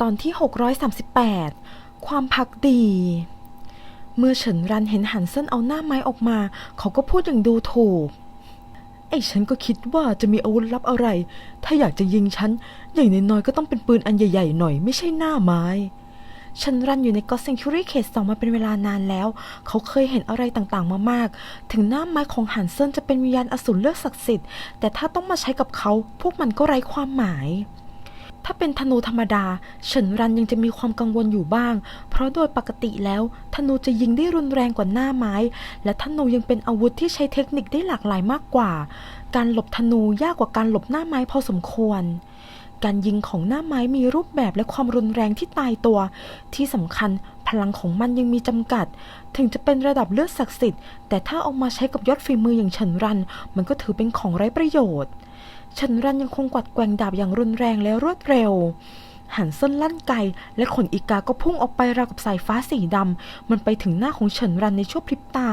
ตอนที่ 638 ความพักดี เมื่อเฉินรันเห็นหันเซินเอาหน้าไม้ออกมา เขาก็พูดอย่างดูถูก ไอ้ฉันก็คิดว่าจะมีอาวุธลับอะไร ถ้าอยากจะยิงฉัน อย่างน้อยๆก็ต้องเป็นปืนอันใหญ่ๆหน่อยไม่ใช่หน้าไม้ฉันรันอยู่ในก็เซนคิวรีเคสสองมาเป็นเวลานานแล้ว เขาเคยเห็นอะไรต่างๆมามาก ถึงหน้าไม้ของหันเซินจะเป็นวิญญาณอสูรเลือกศักดิ์สิทธิ์ แต่ถ้าต้องมาใช้กับเขา พวกมันก็ไร้ความหมาย ถ้าเป็นธนูธรรมดา เฉินรันยังจะมีความกังวลอยู่บ้าง เพราะโดยปกติแล้วธนูจะยิงได้รุนแรงกว่าหน้าไม้ และธนูยังเป็นอาวุธที่ใช้เทคนิคได้หลากหลายมากกว่า การหลบธนูยากกว่าการหลบหน้าไม้พอสมควร การยิงของหน้าไม้มีรูปแบบและความรุนแรงที่ตายตัว ที่สำคัญพลังของมันยังมีจำกัด ถึงจะเป็นระดับเลือดศักดิ์สิทธิ์ แต่ถ้าเอามาใช้กับยอดฝีมืออย่างเฉินรัน มันก็ถือเป็นของไร้ประโยชน์ เฉินรันยังคงกวัดแกว่งดาบอย่างรุนแรงและรวดเร็ว หันเส้นลั่นไกและขนอีกาก็พุ่งออกไปราวกับสายฟ้าสีดำ มันไปถึงหน้าของเฉินรันในชั่วพริบตา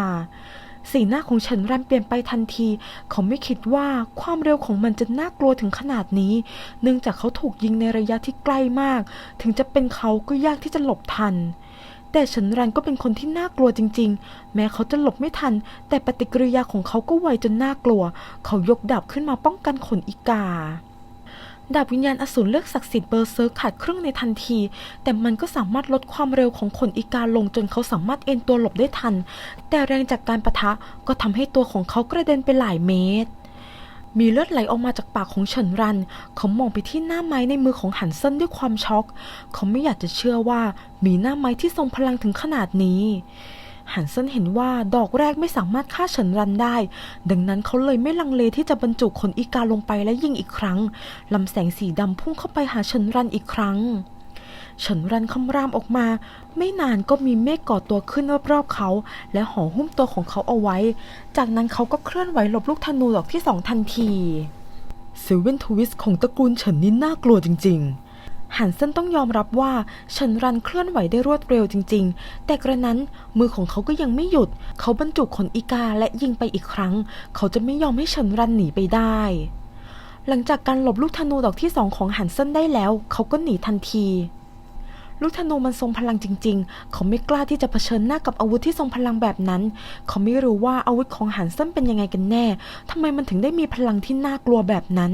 สีหน้าของเฉินรันเปลี่ยนไปทันที เขาไม่คิดว่าความเร็วของมันจะน่ากลัวถึงขนาดนี้ เนื่องจากเขาถูกยิงในระยะที่ใกล้มาก ถึงจะเป็นเขาก็ยากที่จะหลบทัน แต่เฉินรันก็เป็นคนที่น่ากลัวจริง ๆ แม้เขาจะหลบไม่ทัน แต่ปฏิกิริยาของเขาก็ไวจนน่ากลัว เขายกดาบขึ้นมาป้องกันขนอีกาดาบวิญญาณอสูรเลือกศักดิ์สิทธิ์เบอร์เซิร์ขาดครึ่งในทันที แต่มันก็สามารถลดความเร็วของขนอีกาลงจนเขาสามารถเอ็นตัวหลบได้ทัน แต่แรงจากการประทะก็ทำให้ตัวของเขากระเด็นไปหลายเมตร มีเลือดไหลออกมาจากปากของเฉินรัน เขามองไปที่หน้าไม้ในมือของหันเซินด้วยความช็อก เขาไม่อยากจะเชื่อว่ามีหน้าไม้ที่ทรงพลังถึงขนาดนี้ หันเซินเห็นว่าดอกแรกไม่สามารถฆ่าเฉินรันได้ ดังนั้นเขาเลยไม่ลังเลที่จะบรรจุขนอีกาลงไปและยิงอีกครั้งลำแสงสีดำพุ่งเข้าไปหาเฉินรันอีกครั้ง ฉินรันคำรามออกมา ไม่นานก็มีเมฆก่อตัวขึ้นรอบๆเขา และห่อหุ้มตัวของเขาเอาไว้ จากนั้นเขาก็เคลื่อนไหวหลบลูกธนูดอกที่สองทันทีเซเว่นทวิสของตระกูลเฉินนี่น่ากลัวจริง ๆหันเซนต้องยอมรับว่าเฉินรันเคลื่อนไหวได้รวดเร็วจริง ๆ แต่กระนั้นมือของเขาก็ยังไม่หยุด เขาบรรจุขนอีกาและยิงไปอีกครั้ง เขาจะไม่ยอมให้เฉินรันหนีไปได้ หลังจากการหลบลูกธนูดอกที่สองของหันเซนได้แล้ว เขาก็หนีทันที ลูกธนูมันทรงพลังจริง ๆ เขาไม่กล้าที่จะเผชิญหน้ากับอาวุธที่ทรงพลังแบบนั้น เขาไม่รู้ว่าอาวุธของหันเซินเป็นยังไงกันแน่ ทำไมมันถึงได้มีพลังที่น่ากลัวแบบนั้น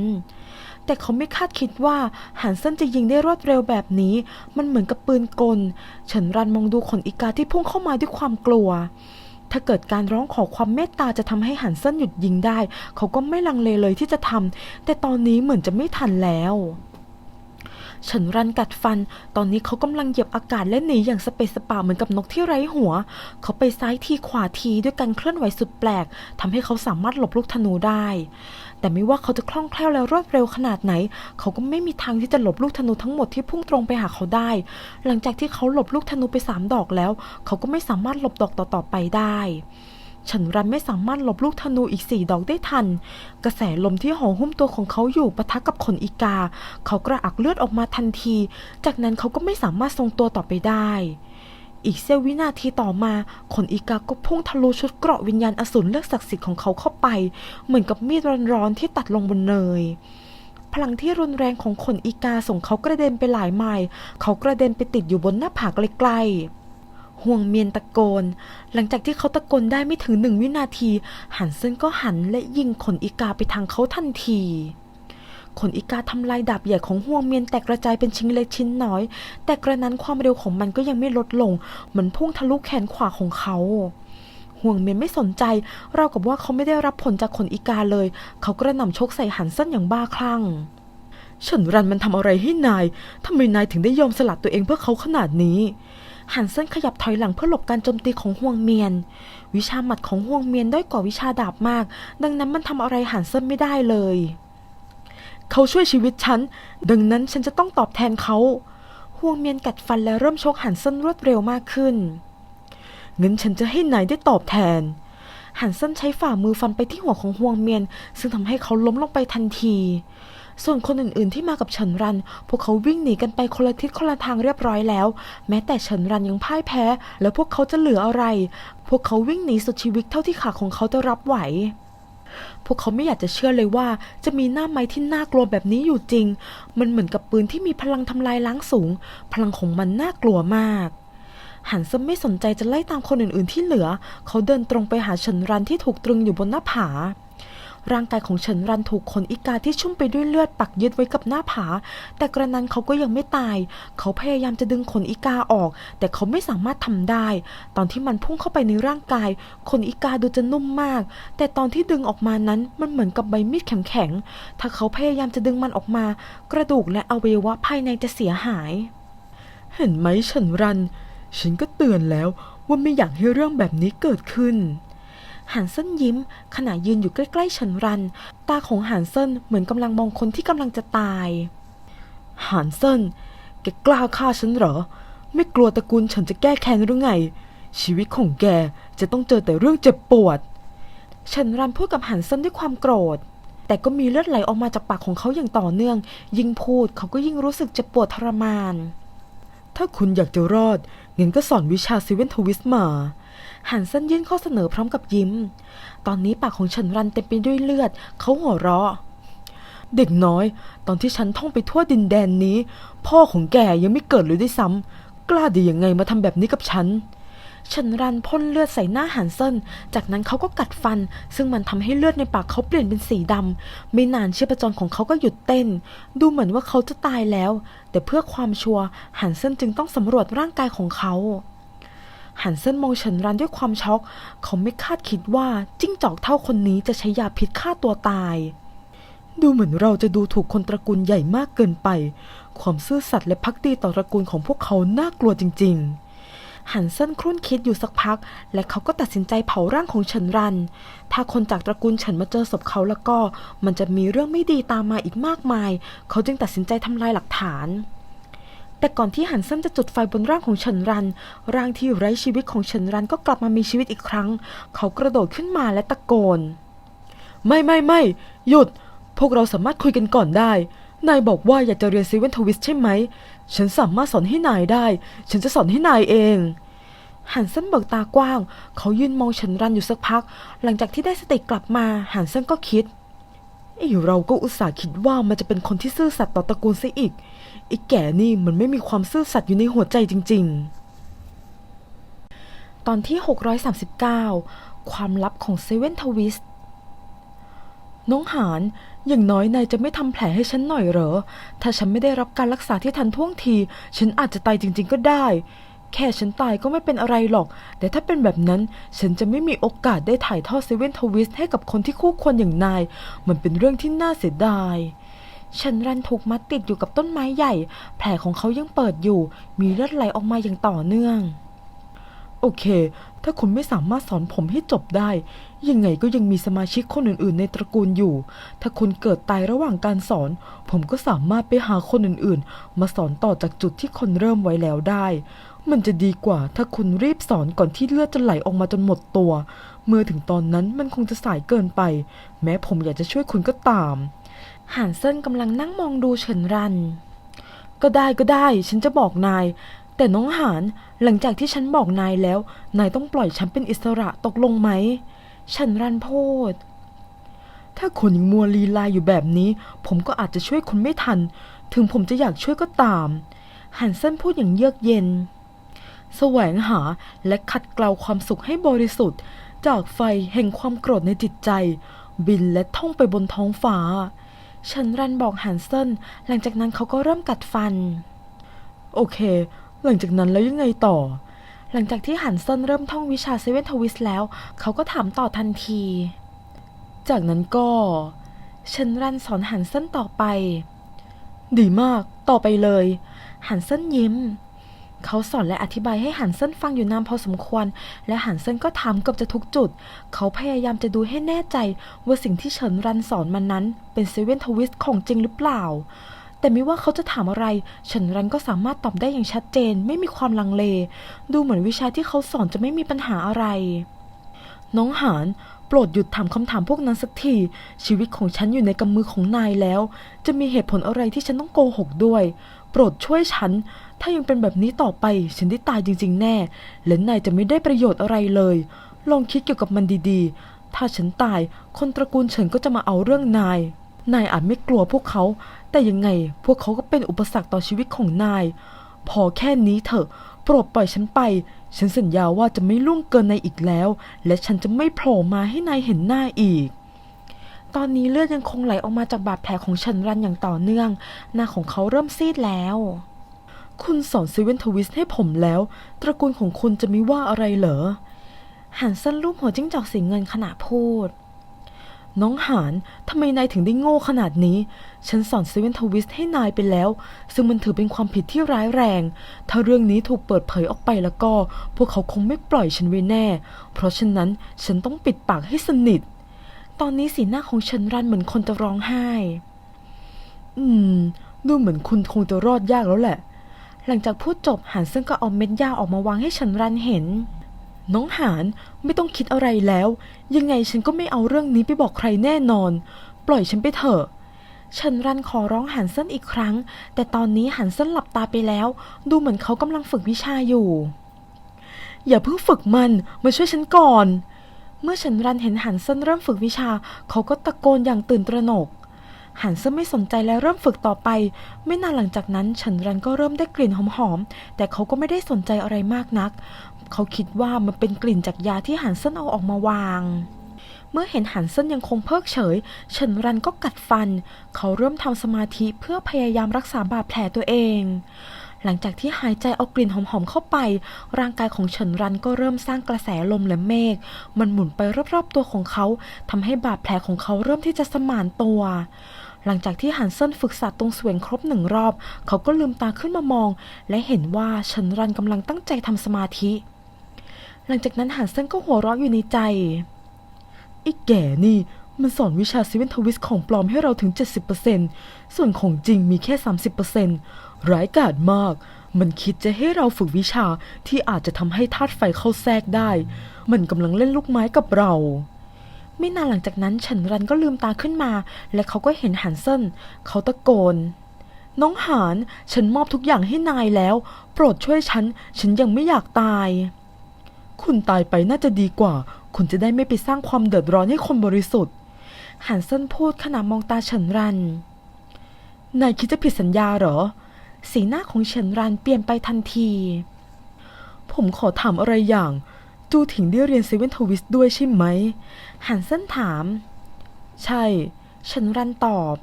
แต่เขาไม่คาดคิดว่าหันเซินจะยิงได้รวดเร็วแบบนี้ มันเหมือนกับปืนกล เฉินรันมองดูขนอีกาที่พุ่งเข้ามาด้วยความกลัวถ้าเกิดการร้องขอความเมตตาจะทำให้หันเซินหยุดยิงได้ เขาก็ไม่ลังเลเลยที่จะทำแต่ตอนนี้เหมือนจะไม่ทันแล้ว ฉินรันกัดฟัน ตอนนี้เขากำลังเหยียบอากาศและหนีอย่างสเปซสปาเหมือนกับนกที่ไร้หัว เขาไปซ้ายทีขวาทีด้วยการเคลื่อนไหวสุดแปลกทำให้เขาสามารถหลบลูกธนูได้ แต่ไม่ว่าเขาจะคล่องแคล่วและรวดเร็วขนาดไหน เขาก็ไม่มีทางที่จะหลบลูกธนูทั้งหมดที่พุ่งตรงไปหาเขาได้ หลังจากที่เขาหลบลูกธนูไปสามดอกแล้ว เขาก็ไม่สามารถหลบดอกต่อๆไปได้ ฉันรันไม่สามารถหลบลูกธนูอีกสี่ดอกได้ทัน กระแสลมที่ห่อหุ้มตัวของเขาอยู่ปะทะกับขนอีกา เขากระอักเลือดออกมาทันที จากนั้นเขาก็ไม่สามารถทรงตัวต่อไปได้ อีกเสี้ยววินาทีต่อมา ขนอีกาก็พุ่งทะลุชุดเกราะวิญญาณอสูรเลือกศักดิ์สิทธิ์ของเขาเข้าไป เหมือนกับมีดร้อนๆที่ตัดลงบนเนยพลังที่รุนแรงของขนอีกาส่งเขากระเด็นไปหลายไมล์เขากระเด็นไปติดอยู่บนหน้าผากไกลๆ ห่วงเมียนตะโกน หลังจากที่เขาตะโกนได้ไม่ถึงหนึ่งวินาที หันเซินก็หันและยิงขนอีกาไปทางเขาทันทีขนอีกาทำลายดาบใหญ่ของห่วงเมียนแตกกระจายเป็นชิ้นเล็กชิ้นน้อย แต่กระนั้นความเร็วของมันก็ยังไม่ลดลง เหมือนพุ่งทะลุแขนขวาของเขา ห่วงเมียนไม่สนใจ เรากับว่าเขาไม่ได้รับผลจากขนอีกาเลย เขากระหน่ำชกใส่หันเซินอย่างบ้าคลั่งฉินรันมันทำอะไรให้นายทำไมนายถึงได้ยอมสลัดตัวเองเพื่อเขาขนาดนี้ หันเส้นขยับถอยหลังเพื่อหลบการโจมตีของห่วงเมียน วิชาหมัดของห่วงเมียนด้อยกว่าวิชาดาบมาก ดังนั้นมันทำอะไรหันเส้นไม่ได้เลย เขาช่วยชีวิตฉัน ดังนั้นฉันจะต้องตอบแทนเขาห่วงเมียนกัดฟันและเริ่มชกหันเส้นรวดเร็วมากขึ้นเงั้นฉันจะให้นายได้ตอบแทนหันเส้นใช้ฝ่ามือฟันไปที่หัวของห่วงเมียน ซึ่งทำให้เขาล้มลงไปทันที ส่วนคนอื่นๆที่มากับเฉินรัน พวกเขาวิ่งหนีกันไปคนละทิศคนละทางเรียบร้อยแล้ว แม้แต่เฉินรันยังพ่ายแพ้ แล้วพวกเขาจะเหลืออะไร พวกเขาวิ่งหนีสุดชีวิตเท่าที่ขาของเขาจะรับไหวพวกเขาไม่อยากจะเชื่อเลยว่าจะมีหน้าไม้ที่น่ากลัวแบบนี้อยู่จริง มันเหมือนกับปืนที่มีพลังทำลายล้างสูง พลังของมันน่ากลัวมากหันเซนไม่สนใจจะไล่ตามคนอื่นๆที่เหลือ เขาเดินตรงไปหาเฉินรันที่ถูกตรึงอยู่บนหน้าผา ร่างกายของเฉินรันถูกขนอีกาที่ชุ่มไปด้วยเลือดปักยึดไว้กับหน้าผา แต่กระนั้นเขาก็ยังไม่ตาย เขาพยายามจะดึงขนอีกาออก แต่เขาไม่สามารถทำได้ ตอนที่มันพุ่งเข้าไปในร่างกาย ขนอีกาดูจะนุ่มมาก แต่ตอนที่ดึงออกมานั้นมันเหมือนกับใบมีดแข็งๆ ถ้าเขาพยายามจะดึงมันออกมา กระดูกและอวัยวะภายในจะเสียหาย เห็นไหมเฉินรัน ฉันก็เตือนแล้วว่าไม่อยากให้เรื่องแบบนี้เกิดขึ้น หันเซินยิ้ม ขณะยืนอยู่ใกล้ๆเฉินรัน ตาของหันเซินเหมือนกำลังมองคนที่กำลังจะตายหันเซินแกกล้าฆ่าฉันเหรอ ไม่กลัวตระกูลฉันจะแก้แค้นหรือไง ชีวิตของแกจะต้องเจอแต่เรื่องเจ็บปวดเฉินรันพูดกับหันเซินด้วยความโกรธ แต่ก็มีเลือดไหลออกมาจากปากของเขาอย่างต่อเนื่อง ยิ่งพูดเขาก็ยิ่งรู้สึกเจ็บปวดทรมาน ถ้าคุณอยากจะรอดงั้นก็สอนวิชาเซเว่นทวิสมา หันเส้นยื่นข้อเสนอพร้อมกับยิ้ม ตอนนี้ปากของฉันรันเต็มไปด้วยเลือด เขาหัวเราะ เด็กน้อย ตอนที่ฉันท่องไปทั่วดินแดนนี้ พ่อของแกยังไม่เกิดเลยด้วยซ้ำกล้าด้ยังไงมาทำแบบนี้กับฉันฉันรันพ่นเลือดใส่หน้าหันเซินจากนั้นเขาก็กัดฟัน ซึ่งมันทำให้เลือดในปากเขาเปลี่ยนเป็นสีดำไม่นานชีพจรของเขาก็หยุดเต้น ดูเหมือนว่าเขาจะตายแล้ว แต่เพื่อความชัวร์หันเซินจึงต้องสำรวจร่างกายของเขา หันเซินมองเฉินรันด้วยความช็อก เขาไม่คาดคิดว่าจิ้งจอกเท่าคนนี้จะใช้ยาพิษฆ่าตัวตาย ดูเหมือนเราจะดูถูกคนตระกูลใหญ่มากเกินไป ความซื่อสัตย์และพักดีต่อตระกูลของพวกเขาน่ากลัวจริง ๆ หันเซินครุ่นคิดอยู่สักพัก และเขาก็ตัดสินใจเผาร่างของเฉินรัน ถ้าคนจากตระกูลเฉินมาเจอศพเขาแล้วก็ มันจะมีเรื่องไม่ดีตามมาอีกมากมาย เขาจึงตัดสินใจทำลายหลักฐาน แต่ก่อนที่หันซินจะจุดไฟบนร่างของเฉินรัน ร่างที่ไร้ชีวิตของเฉินรันก็กลับมามีชีวิตอีกครั้ง เขากระโดดขึ้นมาและตะโกน ไม่ไม่ไม่หยุด พวกเราสามารถคุยกันก่อนได้ นายบอกว่าอยากจะเรียนซีเวนทวิสใช่ไหม ฉันสามารถสอนให้นายได้ ฉันจะสอนให้นายเองหันเซนเบิกตากว้าง เขายืนมองเฉินรันอยู่สักพัก หลังจากที่ได้สติกลับมาหันเซนก็คิดไอ้เราก็อุตส่าห์คิดว่ามันจะเป็นคนที่ซื่อสัตย์ต่อตระกูลซะอีก ไอ้แก่นี่มันไม่มีความซื่อสัตย์อยู่ในหัวใจจริง ๆ ตอนที่ 639 ความลับของเซเว่นทวิสน้องหานอย่างน้อยนายจะไม่ทำแผลให้ฉันหน่อยเหรอ ถ้าฉันไม่ได้รับการรักษาที่ทันท่วงที ฉันอาจจะตายจริง ๆ ก็ได้ แค่ฉันตายก็ไม่เป็นอะไรหรอก แต่ถ้าเป็นแบบนั้น ฉันจะไม่มีโอกาสได้ถ่ายทอดเซเว่นทวิสให้กับคนที่คู่ควรอย่างนาย มันเป็นเรื่องที่น่าเสียดาย ฉันรันถูกมัดติดอยู่กับต้นไม้ใหญ่ แผลของเขายังเปิดอยู่ มีเลือดไหลออกมาอย่างต่อเนื่อง โอเค ถ้าคุณไม่สามารถสอนผมให้จบได้ ยังไงก็ยังมีสมาชิกคนอื่นๆ ในตระกูลอยู่ ถ้าคุณเกิดตายระหว่างการสอน ผมก็สามารถไปหาคนอื่นๆ มาสอนต่อจากจุดที่คนเริ่มไว้แล้วได้ มันจะดีกว่าถ้าคุณรีบสอนก่อนที่เลือดจะไหลออกมาจนหมดตัว เมื่อถึงตอนนั้นมันคงจะสายเกินไป แม้ผมอยากจะช่วยคุณก็ตาม หานเซินกำลังนั่งมองดูเฉินรัน ก็ได้ก็ได้ ฉันจะบอกนาย แต่น้องหานหลังจากที่ฉันบอกนายแล้ว นายต้องปล่อยฉันเป็นอิสระตกลงไหมฉันรันพูดถ้าคุณยังมัวลีลายอยู่แบบนี้ ผมก็อาจจะช่วยคุณไม่ทัน ถึงผมจะอยากช่วยก็ตามหันเส้นพูดอย่างเยือกเย็น แสวงหาและขัดเกลาความสุขให้บริสุทธิ์ จากไฟแห่งความโกรธในจิตใจ บินและท่องไปบนท้องฟ้า ฉันรันบอกฮันเซนหลังจากนั้นเขาก็เริ่มกัดฟัน โอเค หลังจากนั้นแล้วยังไงต่อ หลังจากที่หันเซนเริ่มท่องวิชาเซเว่นทวิสแล้ว เขาก็ถามต่อทันที จากนั้นก็ ฉันรันสอนหันเซนต่อไป ดีมาก ต่อไปเลย หันเซนยิ้ม เขาสอนและอธิบายให้หันเซนฟังอยู่นานพอสมควร และหันเซนก็ถามเกือบจะทุกจุด เขาพยายามจะดูให้แน่ใจว่าสิ่งที่เฉินรันสอนมันนั้น เป็นเซเว่นทวิสต์ของจริงหรือเปล่า แต่ไม่ว่าเขาจะถามอะไร เฉินรันก็สามารถตอบได้อย่างชัดเจน ไม่มีความลังเล ดูเหมือนวิชาที่เขาสอนจะไม่มีปัญหาอะไร น้องหานโปรดหยุดถามคำถามพวกนั้นสักที ชีวิตของฉันอยู่ในกำมือของนายแล้ว จะมีเหตุผลอะไรที่ฉันต้องโกหกด้วย โปรดช่วยฉัน ถ้ายังเป็นแบบนี้ต่อไป ฉันได้ตายจริง ๆ แน่ และนายจะไม่ได้ประโยชน์อะไรเลย ลองคิดเกี่ยวกับมันดีๆ ถ้าฉันตาย คนตระกูลเฉินก็จะมาเอาเรื่องนาย นายอาจไม่กลัวพวกเขา แต่ยังไงพวกเขาก็เป็นอุปสรรคต่อชีวิตของนาย พอแค่นี้เถอะ โปรดปล่อยฉันไป ฉันสัญญาว่าจะไม่ล่วงเกินนายอีกแล้ว และฉันจะไม่โผล่มาให้นายเห็นหน้าอีก ตอนนี้เลือดยังคงไหลออกมาจากบาดแผลของฉินรันอย่างต่อเนื่อง หน้าของเขาเริ่มซีดแล้ว คุณสอนเซเวนทวิสให้ผมแล้ว ตระกูลของคุณจะไม่ว่าอะไรเหรอหันสั้นรูปหัวจิ้งจอกสีเงินขณะพูด น้องหานทำไมนายถึงได้โง่ขนาดนี้ ฉันสอนเซเวนทวิสให้นายไปแล้ว ซึ่งมันถือเป็นความผิดที่ร้ายแรง ถ้าเรื่องนี้ถูกเปิดเผยออกไปแล้วก็ พวกเขาคงไม่ปล่อยฉันไว้แน่ เพราะฉะนั้นฉันต้องปิดปากให้สนิท ตอนนี้สีหน้าของฉันรันเหมือนคนจะร้องไห้ อืม ดูเหมือนคุณคงจะรอดยากแล้วแหละ หลังจากพูดจบหันซึ่งก็เอาเม็ดหญ้าออกมาวางให้ฉันรันเห็น น้องหานไม่ต้องคิดอะไรแล้ว ยังไงฉันก็ไม่เอาเรื่องนี้ไปบอกใครแน่นอน ปล่อยฉันไปเถอะฉันรันขอร้องหันเส้นอีกครั้ง แต่ตอนนี้หันเส้นหลับตาไปแล้ว ดูเหมือนเขากำลังฝึกวิชาอยู่ อย่าเพิ่งฝึกมัน มาช่วยฉันก่อน เมื่อฉันรันเห็นหันเส้นเริ่มฝึกวิชา เขาก็ตะโกนอย่างตื่นตระหนก หันเซนไม่สนใจและเริ่มฝึกต่อไป ไม่นานหลังจากนั้น ฉันรันก็เริ่มได้กลิ่นหอมๆ แต่เขาก็ไม่ได้สนใจอะไรมากนัก เขาคิดว่ามันเป็นกลิ่นจากยาที่หันเซนเอาออกมาวางเมื่อเห็นหันเซนยังคงเพิกเฉยฉันรันก็กัดฟัน เขาเริ่มทำสมาธิเพื่อพยายามรักษาบาดแผลตัวเอง หลังจากที่หายใจเอากลิ่นหอมๆเข้าไป ร่างกายของเฉินรันก็เริ่มสร้างกระแสลมและเมฆ มันหมุนไปรอบๆตัวของเขาทำให้บาดแผลของเขาเริ่มที่จะสมานตัว หลังจากที่ฮันเซินฝึกศาสตร์ตรงเสวยงครบหนึ่งรอบ เขาก็ลืมตาขึ้นมามอง และเห็นว่าเฉินรันกำลังตั้งใจทำสมาธิ หลังจากนั้นฮันเซินก็หัวเราะอยู่ในใจไอ้แก่นี่มันสอนวิชาซีเวนทวิสของปลอมให้เราถึง 70%ส่วนของจริงมีแค่ 30% ร้ายกาจมาก มันคิดจะให้เราฝึกวิชาที่อาจจะทำให้ธาตุไฟเข้าแทรกได้ มันกำลังเล่นลูกไม้กับเรา ไม่นานหลังจากนั้นฉันรันก็ลืมตาขึ้นมา และเขาก็เห็นหันเซินเขาตะโกน น้องหานฉันมอบทุกอย่างให้นายแล้ว โปรดช่วยฉัน ฉันยังไม่อยากตาย คุณตายไปน่าจะดีกว่า คุณจะได้ไม่ไปสร้างความเดือดร้อนให้คนบริสุทธิ์หันเซินพูดขณะมองตาเฉินรันนายคิดจะผิดสัญญาเหรอ สีหน้าของเฉินรันเปลี่ยนไปทันที ผมขอถามอะไรอย่าง จูถิงได้เรียนเซเว่นทวิสด้วยใช่ไหม หันเส้นถาม ใช่เฉินรันตอบ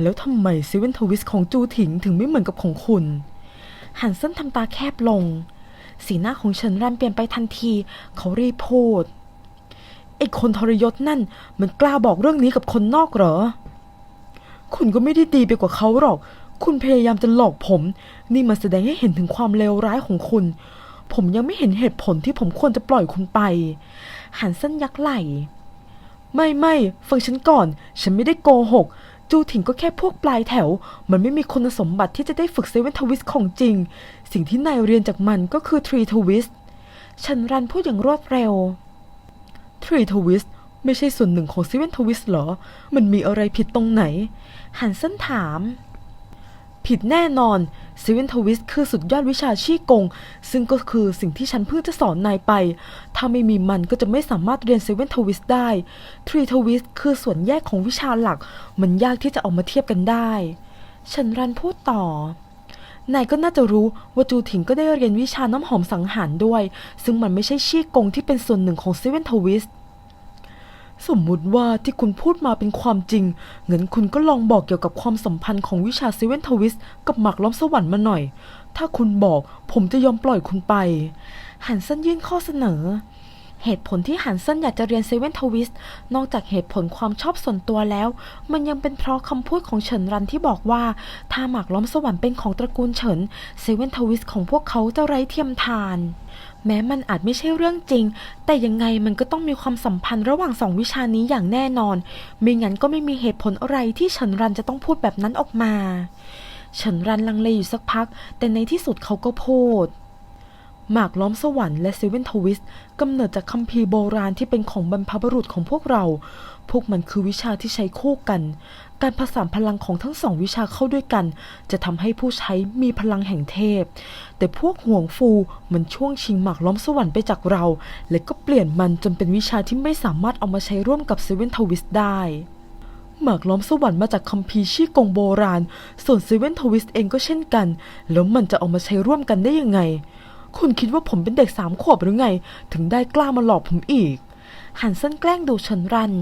แล้วทำไมเซเว่นทวิสของจูถิงถึงไม่เหมือนกับของคุณ หันเส้นทำตาแคบลง สีหน้าของเฉินรันเปลี่ยนไปทันที เขารีบพูดไอ้คนทรยศนั่นมันกล้าบอกเรื่องนี้กับคนนอกเหรอ คุณก็ไม่ได้ดีไปกว่าเขาหรอก คุณพยายามจะหลอกผม นี่มันแสดงให้เห็นถึงความเลวร้ายของคุณ ผมยังไม่เห็นเหตุผลที่ผมควรจะปล่อยคุณไป หันเส้นยักไหล ไม่ไม่ฟังฉันก่อน ฉันไม่ได้โกหก จูถิงก็แค่พวกปลายแถว มันไม่มีคุณสมบัติที่จะได้ฝึกเซเว่นทวิสของจริง สิ่งที่นายเรียนจากมันก็คือทรีทวิสฉันรันพูดอย่างรวดเร็วทรีทวิสไม่ใช่ส่วนหนึ่งของเซเว่นทวิสหรอ มันมีอะไรผิดตรงไหน หันเส้นถาม ผิดแน่นอนเซเว่นทวิสคือสุดยอดวิชาชีกง ซึ่งก็คือสิ่งที่ฉันเพิ่งจะสอนนายไป ถ้าไม่มีมันก็จะไม่สามารถเรียนเซเว่นทวิสได้ทรีทวิสคือส่วนแยกของวิชาหลัก มันยากที่จะเอามาเทียบกันได้ ฉันรันพูดต่อนายก็น่าจะรู้ว่าจูถิงก็ได้เรียนวิชาน้ำหอมสังหารด้วย ซึ่งมันไม่ใช่ชีกงที่เป็นส่วนหนึ่งของเซเว่นทวิส สมมุติว่าที่คุณพูดมาเป็นความจริงงั้นคุณก็ลองบอกเกี่ยวกับความสัมพันธ์ของวิชาเซเว่นทวิสกับหมากล้อมสวรรค์มาหน่อย ถ้าคุณบอกผมจะยอมปล่อยคุณไป หันสั้นยื่นข้อเสนอ เหตุผลที่หันเซนอยากจะเรียนเซเว่นทวิสต์นอกจากเหตุผลความชอบส่วนตัวแล้ว มันยังเป็นเพราะคำพูดของเฉินรันที่บอกว่า ถ้าหมากล้อมสวรรค์เป็นของตระกูลเฉินเซเว่นทวิสต์ของพวกเขาจะไร้เทียมทาน แม้มันอาจไม่ใช่เรื่องจริง แต่ยังไงมันก็ต้องมีความสัมพันธ์ระหว่างสองวิชานี้อย่างแน่นอนไม่งั้นก็ไม่มีเหตุผลอะไรที่เฉินรันจะต้องพูดแบบนั้นออกมาเฉินรันลังเลอยู่สักพัก แต่ในที่สุดเขาก็พูด หมากล้อมสวรรค์และเซเว่นทวิสกำเนิดจากคัมภีร์โบราณที่เป็นของบรรพบุรุษของพวกเรา พวกมันคือวิชาที่ใช้คู่กัน การผสานพลังของทั้งสองวิชาเข้าด้วยกัน จะทำให้ผู้ใช้มีพลังแห่งเทพ แต่พวกห่วงฟูมันช่วงชิงหมากล้อมสวรรค์ไปจากเรา และก็เปลี่ยนมันจนเป็นวิชาที่ไม่สามารถเอามาใช้ร่วมกับเซเว่นทวิสได้หมากล้อมสวรรค์มาจากคัมภีร์ชี่กงโบราณ ส่วนเซเว่นทวิสเองก็เช่นกัน แล้วมันจะเอามาใช้ร่วมกันได้ยังไง คุณคิดว่าผมเป็นเด็กสามขวบหรือไง ถึงได้กล้ามาหลอกผมอีก หันเส้นแกล้งดูเฉินรัน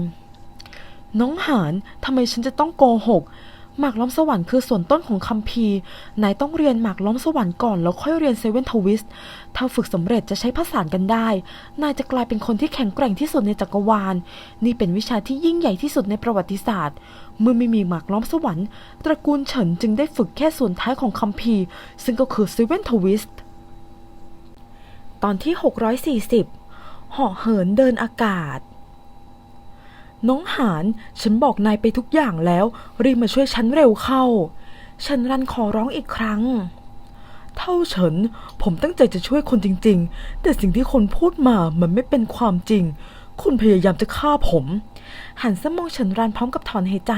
น้องหานทำไมฉันจะต้องโกหก หมากล้อมสวรรค์คือส่วนต้นของคัมภีร์นายต้องเรียนหมากล้อมสวรรค์ก่อนแล้วค่อยเรียนเซเว่นทวิสต์ถ้าฝึกสำเร็จจะใช้ผสานกันได้ นายจะกลายเป็นคนที่แข็งแกร่งที่สุดในจักรวาล นี่เป็นวิชาที่ยิ่งใหญ่ที่สุดในประวัติศาสตร์ เมื่อไม่มีหมากล้อมสวรรค์ ตระกูลเฉินจึงได้ฝึกแค่ส่วนท้ายของคัมภีร์ ซึ่งก็คือเซเว่นทวิสต์ ตอนที่ 640เหาะเหินเดินอากาศ น้องหานฉันบอกนายไปทุกอย่างแล้ว รีบมาช่วยฉันเร็วเข้า ฉันรันขอร้องอีกครั้ง เท่าเฉินผมตั้งใจจะช่วยคนจริง ๆ แต่สิ่งที่คนพูดมามันไม่เป็นความจริง คุณพยายามจะฆ่าผม หันสมองฉินรันพร้อมกับถอนหายใจ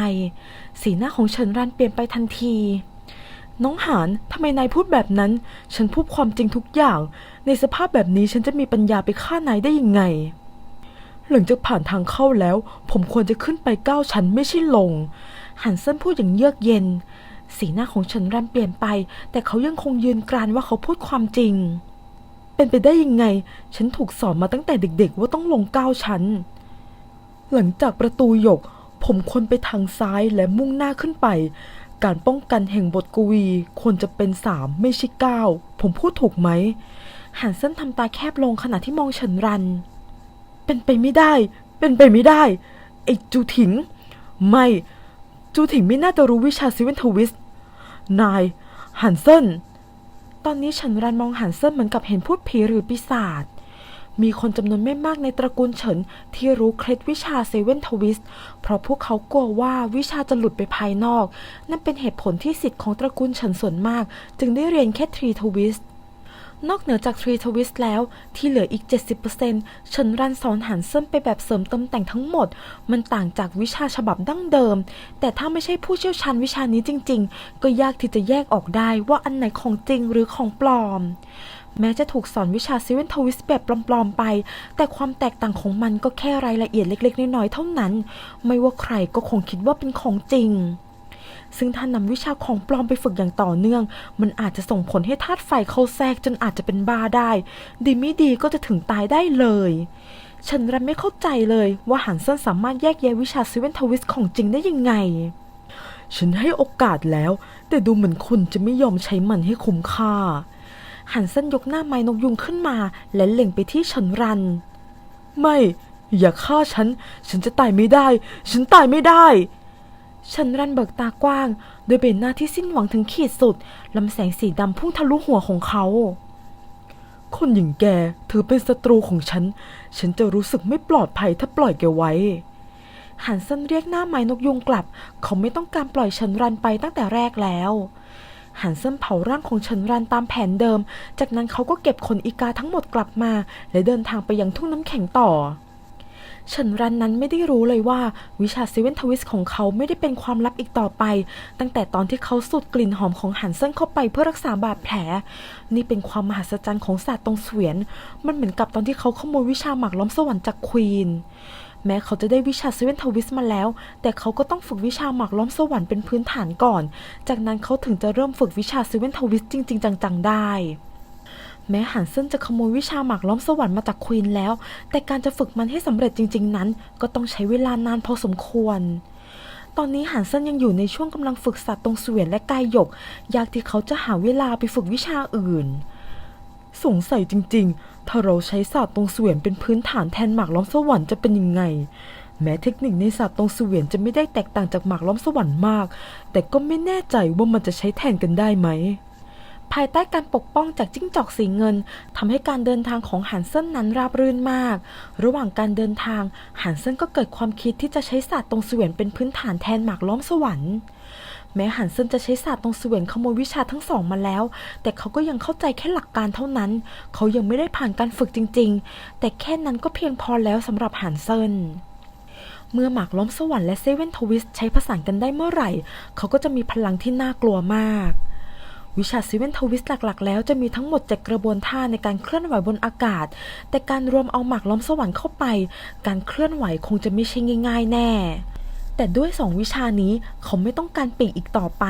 สีหน้าของฉินรันเปลี่ยนไปทันที น้องหานทำไมนายพูดแบบนั้น ฉันพูดความจริงทุกอย่าง ในสภาพแบบนี้ฉันจะมีปัญญาไปฆ่านายได้ยังไง หลังจากผ่านทางเข้าแล้ว ผมควรจะขึ้นไปเก้าชั้นไม่ใช่ลง หันเส้นพูดอย่างเยือกเย็น สีหน้าของฉินรันเปลี่ยนไป แต่เขายังคงยืนกรานว่าเขาพูดความจริง เป็นไปได้ยังไง ฉันถูกสอนมาตั้งแต่เด็ก ๆ ว่าต้องลงเก้าชั้น หลังจากประตูหยกผมควรไปทางซ้ายและมุ่งหน้าขึ้นไป การป้องกันแห่งบทกวีควรจะเป็นสามไม่ใช่เก้าผมพูดถูกไหมหันเส้นทำตาแคบลงขณะที่มองเฉินรัน เป็นไปไม่ได้ เป็นไปไม่ได้ไอ้จูถิง ไม่ จูถิงไม่น่าจะรู้วิชาซิเวนทวิส นายหันเซินตอนนี้เฉินรันมองหันเซินเหมือนกับเห็นพูดผีหรือปีศาจ มีคนจำนวนไม่มากในตระกูลเฉินที่รู้เคล็ดวิชาเซเว่นทวิสต์เพราะพวกเขากลัวว่าวิชาจะหลุดไปภายนอก นั่นเป็นเหตุผลที่สิทธิ์ของตระกูลเฉินส่วนมาก จึงได้เรียนแค่ทรีทวิสต์นอกเหนือจากทรีทวิสต์แล้วที่เหลืออีก 70%เฉินรันสอนหันเซินไปแบบเสริมเติมแต่งทั้งหมด มันต่างจากวิชาฉบับดั้งเดิม แต่ถ้าไม่ใช่ผู้เชี่ยวชาญวิชานี้จริง ๆ ก็ยากที่จะแยกออกได้ว่าอันไหนของจริงหรือของปลอม แม้จะถูกสอนวิชาเซเว่นทวิสแบบปลอมๆไป แต่ความแตกต่างของมันก็แค่รายละเอียดเล็กๆ น้อยๆเท่านั้น ไม่ว่าใครก็คงคิดว่าเป็นของจริง ซึ่งถ้านำวิชาของปลอมไปฝึกอย่างต่อเนื่อง มันอาจจะส่งผลให้ธาตุไฟเข้าแทรกจนอาจจะเป็นบ้าได้ ดีไม่ดีก็จะถึงตายได้เลยฉันรันไม่เข้าใจเลยว่าหันเซนสามารถแยกแยะวิชาเซเว่นทวิสของจริงได้ยังไง ฉันให้โอกาสแล้ว แต่ดูเหมือนคุณจะไม่ยอมใช้มันให้คุ้มค่า หันเส้นยกหน้าไม้นกยุงขึ้นมา และเล็งไปที่ฉันรัน ไม่ อย่าฆ่าฉัน ฉันจะตายไม่ได้ ฉันตายไม่ได้ฉันรันเบิกตากว้าง โดยเบนหน้าที่สิ้นหวังถึงขีดสุดลำแสงสีดำพุ่งทะลุหัวของเขา คนอย่างแกถือเป็นศัตรูของฉัน ฉันจะรู้สึกไม่ปลอดภัยถ้าปล่อยแกไว้หันเซนเรียกหน้าไม้นกยุงกลับ เขาไม่ต้องการปล่อยฉันรันไปตั้งแต่แรกแล้ว หันเซนเผาร่างของฉันรันตามแผนเดิม จากนั้นเขาก็เก็บขนอีกาทั้งหมดกลับมา และเดินทางไปยังทุ่งน้ำแข็งต่อฉันรันนั้นไม่ได้รู้เลยว่าวิชาเซเว่นทวิสของเขาไม่ได้เป็นความลับอีกต่อไป ตั้งแต่ตอนที่เขาสูดกลิ่นหอมของหันเซินเข้าไปเพื่อรักษาบาดแผล นี่เป็นความมหัศจรรย์ของศาสตร์ตรงเสวียน มันเหมือนกับตอนที่เขาขโมยวิชาหมากล้อมสวรรค์จากควีน แม้เขาจะได้วิชาเซเว่นทวิสมาแล้ว แต่เขาก็ต้องฝึกวิชาหมากล้อมสวรรค์เป็นพื้นฐานก่อน จากนั้นเขาถึงจะเริ่มฝึกวิชาเซเว่นทวิสจริง ๆ จังๆ ได้ แม้หันเซินจะขโมยวิชาหมากล้อมสวรรค์มาจากควีนแล้ว แต่การจะฝึกมันให้สำเร็จจริง ๆ นั้น ก็ต้องใช้เวลานานพอสมควรตอนนี้หันเซินยังอยู่ในช่วงกำลังฝึกสัตว์ตรงเสวียนและกายหยก ยากที่เขาจะหาเวลาไปฝึกวิชาอื่น สงสัยจริงๆ ถ้าเราใช้ศาสตร์ตรงเสวียนเป็นพื้นฐานแทนหมากล้อมสวรรค์จะเป็นยังไง แม้เทคนิคในศาสตร์ตรงเสวียนจะไม่ได้แตกต่างจากหมากล้อมสวรรค์มาก แต่ก็ไม่แน่ใจว่ามันจะใช้แทนกันได้ไหม ภายใต้การปกป้องจากจิ้งจอกสีเงินทำให้การเดินทางของหันเซินนั้นราบรื่นมาก ระหว่างการเดินทางหันเซินก็เกิดความคิดที่จะใช้ศาสตร์ตรงเสวียนเป็นพื้นฐานแทนหมากล้อมสวรรค์ แม้หันเซินจะใช้ศาสตร์ตรงเสวียนขโมยวิชาทั้งสองมาแล้ว แต่เขาก็ยังเข้าใจแค่หลักการเท่านั้น เขายังไม่ได้ผ่านการฝึกจริง ๆ แต่แค่นั้นก็เพียงพอแล้วสำหรับหันเซินเมื่อหมากล้มสวรรค์และเซเว่นทวิสใช้ผสานกันได้เมื่อไหร่ เขาก็จะมีพลังที่น่ากลัวมาก วิชาเซเว่นทวิสหลักๆ แล้วจะมีทั้งหมด7กระบวนท่าในการเคลื่อนไหวบนอากาศ แต่การรวมเอาหมากล้อมสวรรค์เข้าไป การเคลื่อนไหวคงจะไม่ใช่ง่าย ๆ แน่ แต่ด้วยสองวิชานี้เขาไม่ต้องการปีกอีกต่อไป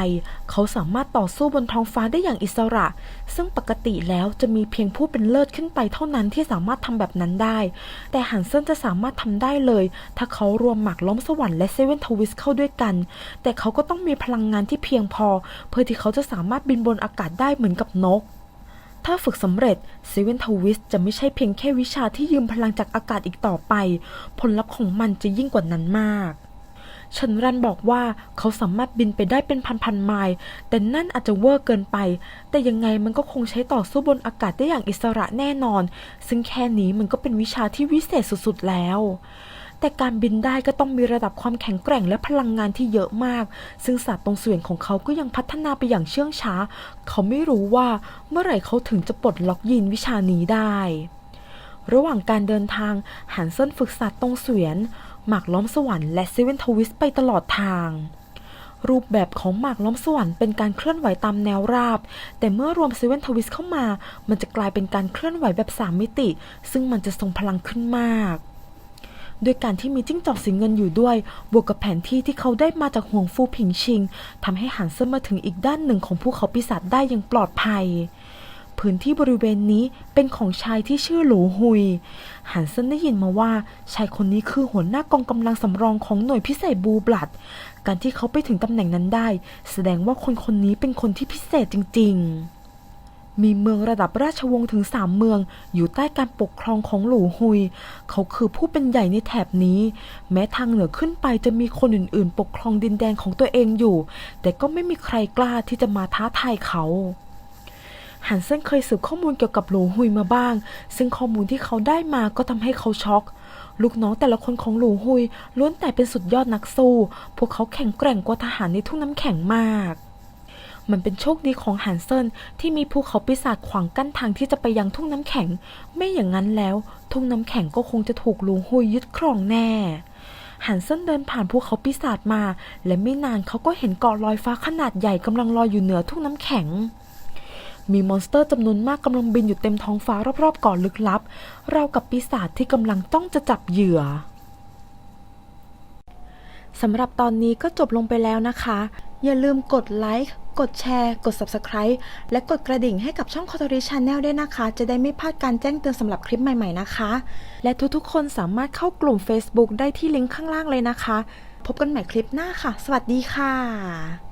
เขาสามารถต่อสู้บนท้องฟ้าได้อย่างอิสระ ซึ่งปกติแล้วจะมีเพียงผู้เป็นเลิศขึ้นไปเท่านั้นที่สามารถทำแบบนั้นได้ แต่ฮันเซนจะสามารถทำได้เลย ถ้าเขารวมหมากล้อมสวรรค์และเซเว่นทวิสเข้าด้วยกัน แต่เขาก็ต้องมีพลังงานที่เพียงพอ เพื่อที่เขาจะสามารถบินบนอากาศได้เหมือนกับนกถ้าฝึกสำเร็จเซเว่นทวิสจะไม่ใช่เพียงแค่วิชาที่ยืมพลังจากอากาศอีกต่อไป ผลลัพธ์ของมันจะยิ่งกว่านั้นมาก ชันรันบอกว่าเขาสามารถบินไปได้เป็นพันๆไมล์ แต่นั่นอาจจะเวอร์เกินไป แต่ยังไงมันก็คงใช้ต่อสู้บนอากาศได้อย่างอิสระแน่นอน ซึ่งแค่นี้มันก็เป็นวิชาที่วิเศษสุดๆแล้วแต่การบินได้ก็ต้องมีระดับความแข็งแกร่งและพลังงานที่เยอะมาก ซึ่งศาสตร์ตรงส่วนของเขาก็ยังพัฒนาไปอย่างเชื่องช้า เขาไม่รู้ว่าเมื่อไหร่เขาถึงจะปลดล็อกยีนวิชานี้ได้ ระหว่างการเดินทางหันเส้นฝึกศาสตร์ตรงเสวียน หมากล้อมสวรรค์และเซเว่นทวิสไปตลอดทาง รูปแบบของหมากล้อมสวรรค์เป็นการเคลื่อนไหวตามแนวราบ แต่เมื่อรวมเซเว่นทวิสเข้ามา มันจะกลายเป็นการเคลื่อนไหวแบบสามมิติ ซึ่งมันจะทรงพลังขึ้นมากด้วยการที่มีจิ้งจอกสีเงินอยู่ด้วย บวกกับแผนที่ที่เขาได้มาจากห่วงฟูผิงชิงทำให้หันเซินมาถึงอีกด้านหนึ่งของภูเขาปีศาจได้อย่างปลอดภัย พื้นที่บริเวณนี้เป็นของชายที่ชื่อหลูฮุย หันเซนได้ยินมาว่าชายคนนี้คือหัวหน้ากองกำลังสำรองของหน่วยพิเศษบูบลัด การที่เขาไปถึงตำแหน่งนั้นได้ แสดงว่าคนคนนี้เป็นคนที่พิเศษจริง ๆมีเมืองระดับราชวงศ์ถึงสามเมือง อยู่ใต้การปกครองของหลูฮุย เขาคือผู้เป็นใหญ่ในแถบนี้ แม้ทางเหนือขึ้นไปจะมีคนอื่นๆ ปกครองดินแดนของตัวเองอยู่ แต่ก็ไม่มีใครกล้าที่จะมาท้าทายเขา ฮันเซนเคยสืบข้อมูลเกี่ยวกับหลูฮุยมาบ้าง ซึ่งข้อมูลที่เขาได้มาก็ทำให้เขาช็อกลูกน้องแต่ละคนของหลูฮุยล้วนแต่เป็นสุดยอดนักสู้ พวกเขาแข็งแกร่งกว่าทหารในทุ่งน้ำแข็งมาก มันเป็นโชคดีของฮันเซนที่มีภูเขาปีศาจขวางกั้นทางที่จะไปยังทุ่งน้ำแข็ง ไม่อย่างนั้นแล้ว ทุ่งน้ำแข็งก็คงจะถูกหลูฮุยยึดครองแน่ฮันเซนเดินผ่านภูเขาปีศาจมา และไม่นานเขาก็เห็นเกาะลอยฟ้าขนาดใหญ่กำลังลอยอยู่เหนือทุ่งน้ำแข็ง มีมอนสเตอร์จำนวนมากกำลังบินอยู่เต็มท้องฟ้ารอบๆเกาะลึกลับ เรากับปีศาจที่กำลังต้องจะจับเหยื่อสำหรับตอนนี้ก็จบลงไปแล้วนะคะ อย่าลืมกดไลค์ กดแชร์ กด Subscribe และกดกระดิ่งให้กับช่อง c o t o r i Channel ด้วยนะคะ จะได้ไม่พลาดการแจ้งเตือนสำหรับคลิปใหม่ๆนะคะ และทุกๆ คนสามารถเข้ากลุ่ม Facebook ได้ที่ลิงก์ข้างล่างเลยนะคะ พบกันใหม่คลิปหน้าค่ะ สวัสดีค่ะ